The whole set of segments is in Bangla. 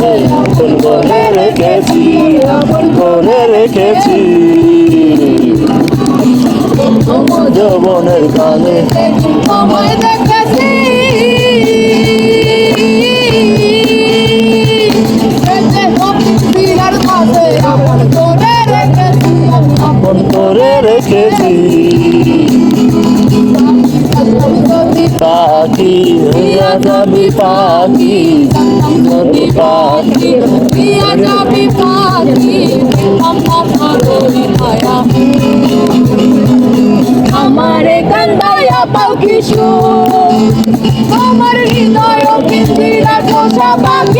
বলে রেখেছি আপন করে রেখেছি। যৌবনের কানে সময় দেখেছি। যাবি পাখি নদী পাখি পিয়া যাবি পাখি আমারে কান্দায়া পাখি আমার হৃদয় কিন্তু পোষা পাখি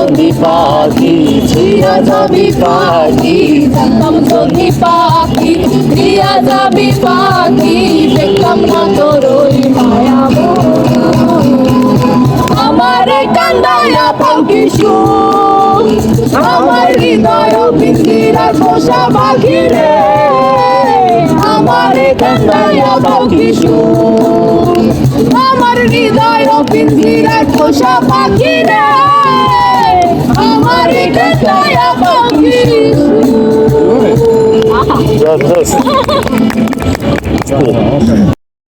যদি পাখি ছিয়া পাখি জানতাম যদি পাখি যাবি পাখি, দেখলাম না তোর ওই মায়া আমার কান্দায়া পাখি আমার হৃদয় পিন্দিরা পোষা পাখি রে। আমার কান্দায়া পাখি আমার হৃদয় পিন্দিরা পোষা পাখি রে। Zaraz, zaraz.